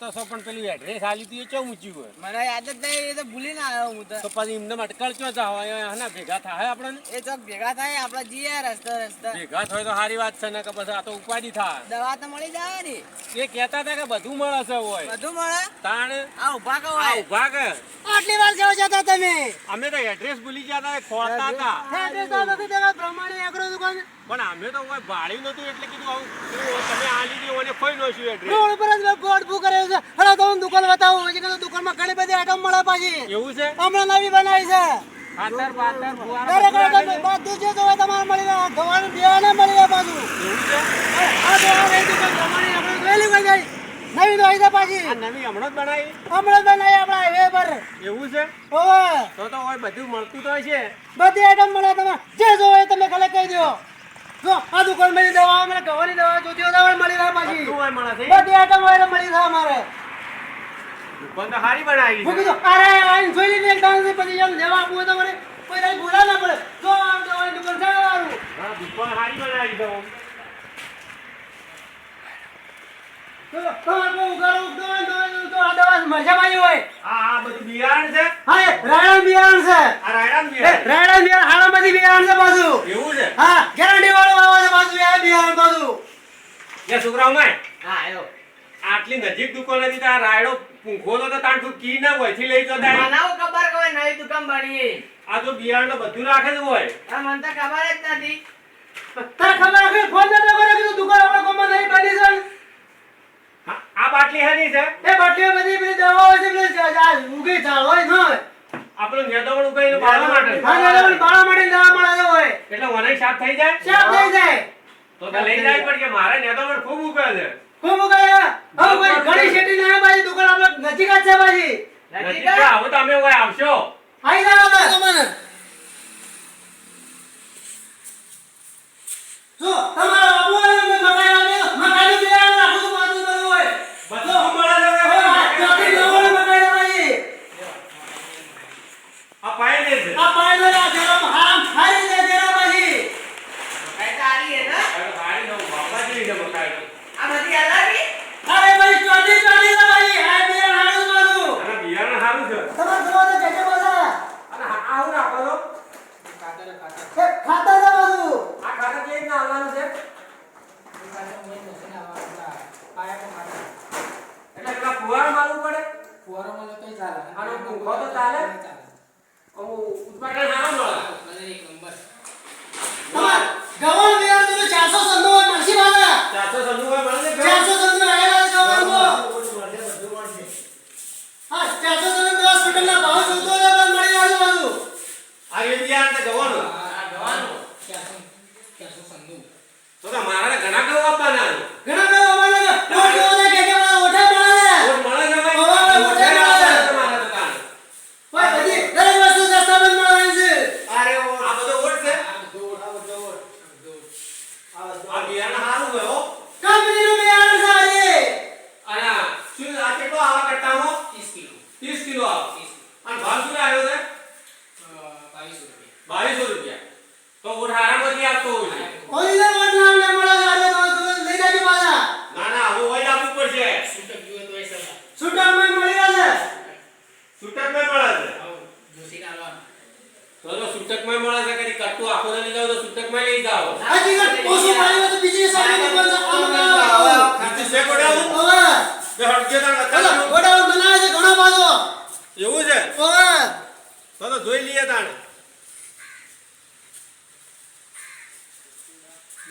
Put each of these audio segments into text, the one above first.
તો છો પણ પેલી એડ્રેસ આલી તી એ ચો ઊંચી હોય? મને યાદ જ નહીં એ તો ભૂલી ના આવ્યો હું તો. તો પછી એમને અટકળ ચો જાવ હના ભેગા થાય આપણને? એ ચોક ભેગા થાય આપણે જઈએ રસ્તે રસ્તે. ભેગા થાય તો સારી વાત છે ને કે પછી આ તો ઉપાડી થાય. દવા તો મળી જાય ને. એ કહેતા હતા કે બધું મળે છે હોય. બધું મળે? તાણ? આ ઊભા કહો આ ઊભા કે આટલી વાર જવા જતા તમે? અમે તો એડ્રેસ ભૂલી ગયા હતા હતા. પ્રમાણે દુકાન. પણ અમે તો કોઈ ભાડ્યું નતું એટલે કીધું આવું તમે આ લીધી મને નો છું એડ્રેસ રોડ ઉપર જ બોર્ડ બુક કરેલું છે. હલો તમને દુકાન બતાવું હજી કીધું દુકાનમાં ઘણી બધી આઈટમ મળે પાછી. એવું છે? હમણાં નવી બનાવી છે. ખાતર બાતર ફુવારો બધું છે? જોવે તમારે મળી રહે. ગવાનું બિયારણે મળી રહે પાછું. એવું છે? આ દવા રહી દુકાન પ્રમાણે આપણે જોયેલી કોઈ જાય નવી તો છે પાછી. નવી હમણાં જ બનાવી. હમણાં જ બનાવી આપણે હાઈવે પર. એવું છે? ઓવે તો તો બધું મળતું તો છે બધી આઈટમ મળે તમે જે જોવે તમે ખાલી કહી દો. જો આ દુકાન બધી દવા મને ગવાની દવા જોતી હોય તો મળી રહે હોય છે? બધી આઈટમ હોય મળી રહે અમારે. દુકાન તો સારી બનાવી હું છે કીધું અરે આઈને જોઈ લીધી એક દાડે પછી એમ લેવા આપવું હોય તો મને કોઈ દાડે ભૂલા ના પડે. જો આમ દવાની દુકાન છે વાળું. હા દુકાન સારી બનાવી છે ઓમ. તો તમારે બહુ ઉગાડો દવા દવા તો આ દવા મજા આવી હોય. આ આ બધું બિયારણ છે? હા રાયણ બિયારણ છે. આ રાયડાનું બિયારણ. રાયણ બિયારણ હારામાંથી બિયારણ છે પાછું. એવું છે? હા ગેરંટી વાળું આવે છે પાછું એ બિયારણ પાછું. હા આવ્યો આટલી નજીક દુકાન હતી તો આ રાયડો પૂંખો તો તાણ તું કી ના હોયથી લઈ જતા રહી. મનાવ ખબર કોઈ નવી દુકાન બની. આ તો બિયારણ તો બધું રાખે જ હોય. આ મને તો ખબર જ નથી. તારે ખબર હશે ફોન નતો કર્યો કીધું દુકાન આપણા ગામમાં નહીં બની છે? આ બાટલી હની છે. એ બાટલી બધી બધી દવાઓ છે એટલે આ ઊંઘી ચાલ હોય ન હોય. આપણું નેતાવણ ઉગાડીને બાળવા માટે હા ને એટલે બાળા માટે દવા મળે હોય. એટલે મને સાફ થઈ જાય? સાફ થઈ જાય. તો તો લઈ જાય પણ કે મારે નેતાવણ ખૂબ ઉગે છે. ખૂબ ગયા હવે ભાઈ ઘણી શેટી ના બાજી દુકાન આપણે નજીક જ છે બાજી. નજીક આવો હોય આવશો. આઈ જાવ તમે જો તમારો આબુ હોય ને મકાઈ આવે મકાઈ બિયારણ રાખું તો બાજુ બધું હોય બધું મળે છે હવે. હવે ત્યાંથી નવોને મકાઈ બાજી આ પાયનેર છે આ પાયલો ના જરમ હારામ ખાઈ દે જરા બાજી અરે ભાઈ નો બાપા જેવી છે મકાઈ તો. અરે ભાઈ ચોટી ચોટી ના બાજી આ બિયારણ હારું બાજુ આના બિયારણ સારું છે તમાર જોવા તો જજે બધા અને આ- આવું રાખો છો એ ખાતા જા બાજુ આ ખાતર કેવી રીતના આવવાનું છે એટલે પેલા ફુવારા મારવું આનો પૂંખો તો ચાલે અમુ ઉત્પાદન સારું મળે તમાર ગવન બિયારણ તમે 400 સંદો હોય મળશી બાજા ચારસો સન્નું હોય મળે છે 400 સંદો આયેલા ગવન નો બધું મળશે, બધું મળશે. હા 400 તો હોસ્પિટલ ના ભાવ જોતો હોય તો મળી જાય બાજુ આ એ બિયારણ તો ગવાનું તો તો મારા ઘણા ગવા આપવાના 200 આખો લઈ જાવ તો છૂટક મે લઈ જાવ બીજી સામે હટકે બનાવે છે ઘણો પાછો. એવું છે? હવે. તો જોઈ લઈએ તાણે.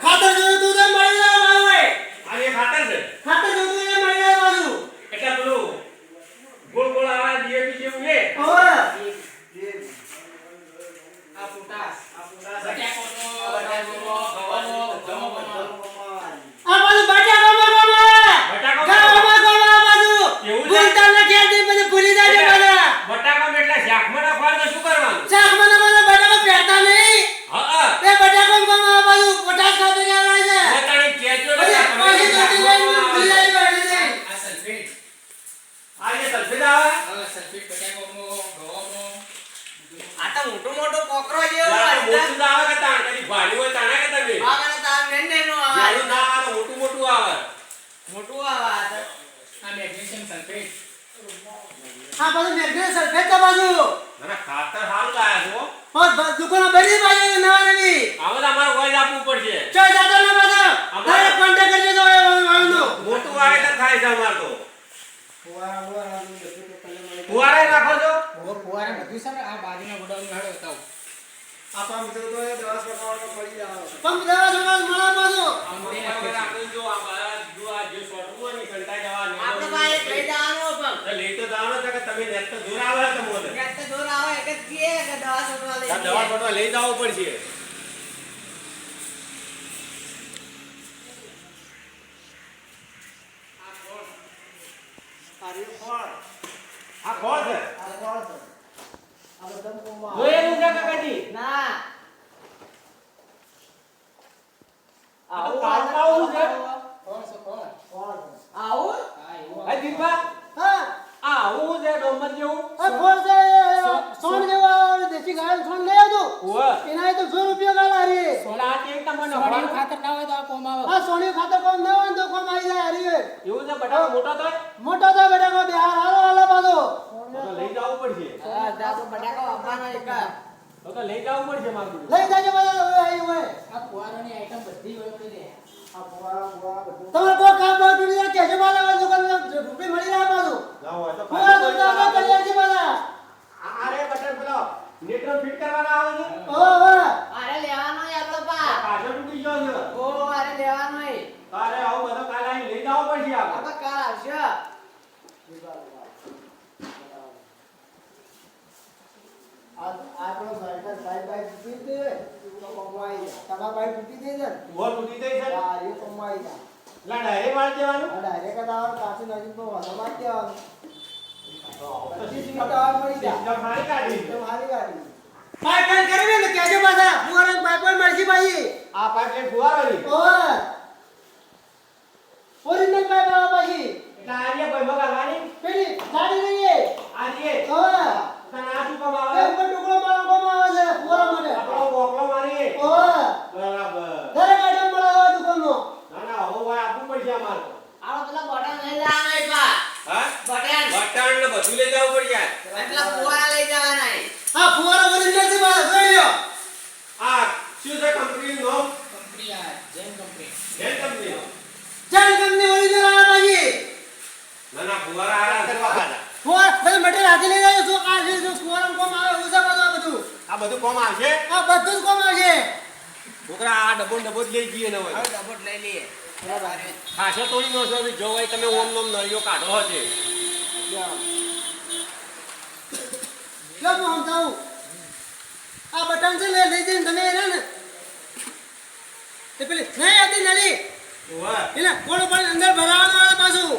ખાતર જોયું તું તો મળી જાય બાજુ ભાઈ આ એ ખાતર છે ખાતર જોયું તું એ મળી જાય બાજુ એટલે પેલું ગોળ ગોળ આ ડીએપી જેવું છે હવે આ બાજુ બટાકામાં ગમે બટાકા ગામમાં ગમે આ બાજુ એવું છે? ગુંતાને ખેતી પછી ભૂલી જાજો બધા બટાકા એટલે શાકમાં નાખવાનું તો શું કરવાનું શાક મને મને બટાકા પહેરતા નહીં હા હા એ બટાકા ગમે આ બાજુ પોટાશ ખાતે ગયા છે પોતાને કહેજો ને પછી કે પાછી ચોટી લઈને ભૂલી જાય બેઠી છે આ જે સલ્ફેટ આવે આ તો મોટો મોટો કોકરો આ તો મોટું આવે કે તાણ કદી ભારી હોય તાણે કે તમે? હા મને તાણ ને ને નો આવે. નાનું ના આવે તો મોટું મોટું આવે. મોટું આ બાજુ મેઘને સલ્ફેટ છે મેગ્નેશિયમ સલ્ફેટ તો ખાતર સારું લાયા છો પણ બ- દુકાનો બની બાજુ નવા નવી હવે તો અમારે કોઈ જ આપવું પડશે ચાલ જાતો ને બાજુ અમારે- તારે કોન્ટેક્ટ કરી દેજો એ વાળનો મોટું વાવેતર થાય છે અમારે તો ફુવારે નાખો છો આપા મિત્રો તો એ દવા છોડવાનો પડી જવાનો પંપ દવા છોડવાનો મળે બાજુ હવે આપણે જો આ બધું આ જે હોય ને એ કંટાઈ આપણે ભાઈ લઈ જવાનો પણ. લઈ તો જવાનો છે કે તમે નેટ તો દૂર આવે તો મોને ક્યાંક તો જોર આવે એક જ કીએ કે દવા છોડવા લઈ આ દવા. છોડવા લઈ જાવ પડશે. આ ખોળ. છે? જોયેલું છે કાકાજી. ના. આ તો કાળું કાળું છે. આવું? હે દીપા હા આ આવું છે ડોમર જેવું. આ ફોન છે? સોન જેવો આવે દેશી ગાય સોન લઈ આવજો. એના તો 100 રૂપિયા ગાલ હારી આ કેવી તમને નખવાનું? આ સોની ખાતર કોમ ન હોય ને તો કોમ આવી જાય હારી એવું છે બટાકો મોટો થાય? મોટો તો બેટા કો બિહાર હાલો હાલો બાજુ તો તો લઈ જવું પડશે હા, જા તો બટાકા વાપરવાનો એક જ. તો તો લઈ જવું પડશે મારું. લઈ જાજો બધા હવે આવી હોય. તમારે કોઈ કામ તૂટી જાય કેજો દુકાન રૂપિયા મળી રહ્યા બાજુ ના હોય તો પૂરા દુકાન આપણે કરી આપજે બાલા આ આ રે બટન પેલો નેટવર્ક ફિટ કરવાના આવે છે ઓ ઓ અરે લેવાનો ય આપણો પા. પાછળ તૂટી ગયો છે ઓ, અરે લેવાનો ય. તારે આવું બધો કાલ આવીને લઈ જવું પડશે આપણે આપણે કાલ આવશે. આપણો સરકાર સાહેબ ભાઈ તૂટી દે તો કમાઈ જાય તમારા ભાઈ તૂટી દે છે ઊભો તૂટી જાય? છે આ એ કમાઈ દેવાનું? આ ડાયરેક્ટ આવો કાચી નજીક તો વધો માર દેવાનું. પછી સીધા ટાવર મળી જાય સિસ્ટમ સારી કાઢી. તો મારી ગાડી પાઇપલાઇન કરવી ને કેજો પાછા. ફુવારા પાઇપલાઇન મળશે ભાઈ. આ પાઇપલાઇન ફુવારાની. ઓય ઓરિજિનલ પાઇપ આવા પાછી એટલે આ રીએ ભાઈ મગાવવાની પેલી ગાડી લઈએ આ રીએ ઓય તને આ શું કામ એ આવે ઉપર ટુકડો મારો કોમ આવે છે ફુવારા માટે આપણો બોકલો મારીએ ઓય બરાબર દરેક આઈટમ મળે હવે દુકાનનો ના ના હવે ભાઈ આપવું પડશે અમારે તો આપણે પેલા બટન લઈ જવાના ય પા. હા બટન. બટન ને બધું લઈ જવું પડશે અને પેલા ફુવારા લઈ જવાના ય. આ ફુવારા ઓરિજિનલ છે પાછા જોઈ લ્યો આ શું છે કંપનીનું નામ જેન કંપની ચાર કંપની ઓરિજિનલ આવે પાછી ના ના ફુવારા આયા કરવા પાછા ફુવાર બધું મટીરિયલ હાથી લઈ જાય શું આ છે શું ફુવારા કોમ આવે ઓછા પાછા બધું આ બધું કોમ આવશે? આ બધું જ કોમ આવશે. છોકરા આ ડબો ડબો જ લઈ જઈએ ને હવે. હવે ડબોટ લઈ લઈએ. ખાસો તોડી નો છો જો તમે ઓમ નોમ નળીઓ કાઢો હશે જો હું સમજાવું આ બટન છે ને લઈ જઈને તમે એને ને તે પેલી નહીં હતી નળી ઓવા એને કોણ ઉપર અંદર ભરાવાનું આવે પાછું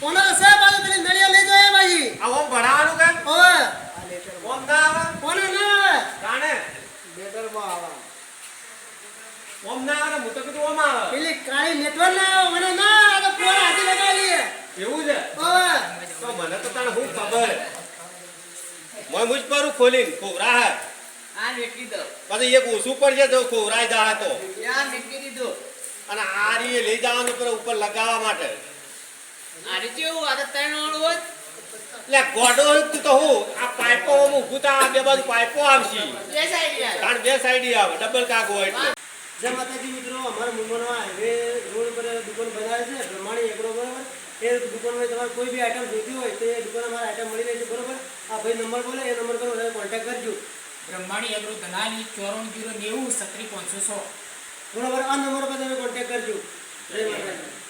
કોનો છે પાછું પેલી નળીઓ લઈ જાય પાછી આ ઓમ ભરાવાનું કે ઓવે ઓમ ના આવે કોને ના આવે કાણે લેટરમાં આવે ઓમ ના આવે ને હું તો કીધું ઓમ આવે પેલી કાળી નેટવર્ક ના આવે મને ના આ તો ફોન હાથી લગાવી લઈએ એવું છે ઓવે તો મને તો તને શું ખબર મોય મુજ પર ખોલીને ખોવરા હા આ મેકી દો. પછી એક ઓછું પડશે તો ખોવરાઈ દા તો આ મેકી દીધો અને આ રીએ લઈ જવાનું પર ઉપર લગાવવા માટે આને કેવું? આ તો ત્રણ વાળું હોત. એટલે ગોડો તો હું આ પાઇપો ઓમ ઊભું આ બે બાજુ પાઇપો આવશે બે સાઈડ. કારણ બે સાઈડ આવે ડબલ કાક હોય એટલે જય માતાજી મિત્રો અમારા મુંબઈમાં હાઈવે રોડ પર દુકાન બનાવે છે એ દુકાનમાં તમારે કોઈ બી આઈટમ જોઈતી હોય તો એ દુકાન અમારે આઈટમ મળી રહેશે બરોબર? આ ભાઈ નંબર બોલે એ નંબર પર કોન્ટેક્ટ કરજો. બ્રહ્માણી અગ્રો ધનાની ચોરણ જીરો નેવું સત્રી પાંચસો સો. બરોબર આ નંબર પર તમે કોન્ટેક્ટ કરજો. જય માતાજી.